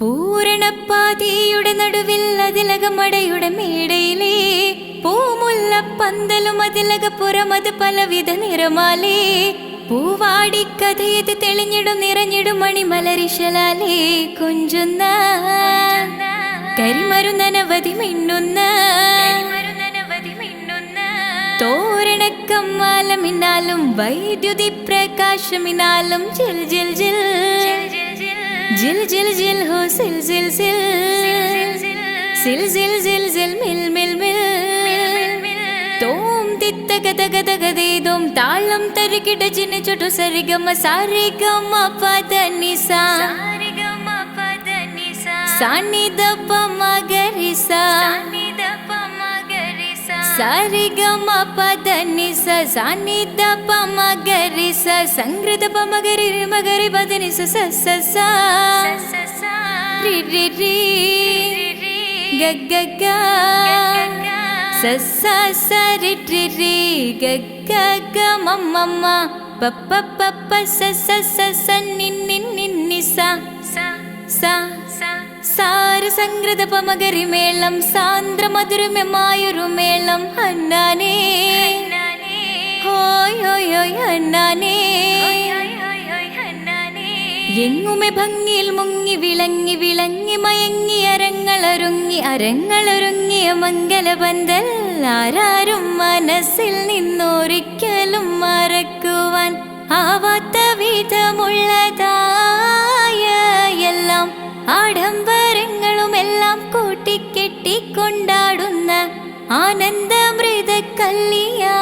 പൂരണപ്പാതിയുടെ നടുവിൽ അതിലകമടയുടെ മേടയിലേ പൂമുല്ല പന്തലും അതിലകപ്പുറമത് പലവിധ നിറമാലേ. പൂവാടിക്കഥയത് തെളിഞ്ഞിടും നിറഞ്ഞിടും മണിമലരിശലാലേ. കൊഞ്ചുന്ന കരിമരുന്നനവധി മിന്നുന്ന തോരണക്കമ്മാലമിനാലും വൈദ്യുതി പ്രകാശമിനാലും ജിൽ ജിൽ ജിൽ जिल जिल जिल हो सिल सिल सिल सिल सिल सिल सिल मिल मिल मिल தோம் தித்த கத கத கதை தோம் தாளம் தருக்கிட சின்ன சொட்டு சரிகம சாரிகம பதனிசா சாரிகம பதனிசா சானிதப்ப மகரிசா. சானி சாரி கம பதனி ச சானி த ப மகரி ச சங்கிருத ப மகரி மகரி பதனி ச ச ச ச ரி ரி ரி க க க ச ச ச ரி ரி ரி க க க ம ம ம ப ப ப ப ச ச ச ச நி சங்கிருத பமகரி மேளம் சாந்திர மதுருமே மாயுரு மேளம் എങ്ങുമെ ഭംഗിയിൽ മുങ്ങി വിളങ്ങി വിളങ്ങി മയങ്ങി അരങ്ങളൊരുങ്ങി അരങ്ങളൊരുങ്ങിയ മംഗലപന്തൽ ആരാരും മനസ്സിൽ നിന്നൊരിക്കലും മറക്കുവാൻ ആവാത്ത വിധമുള്ളതായ എല്ലാം ആഡംബരങ്ങളുമെല്ലാം എല്ലാം ஆனந்தமிருத கல்லியா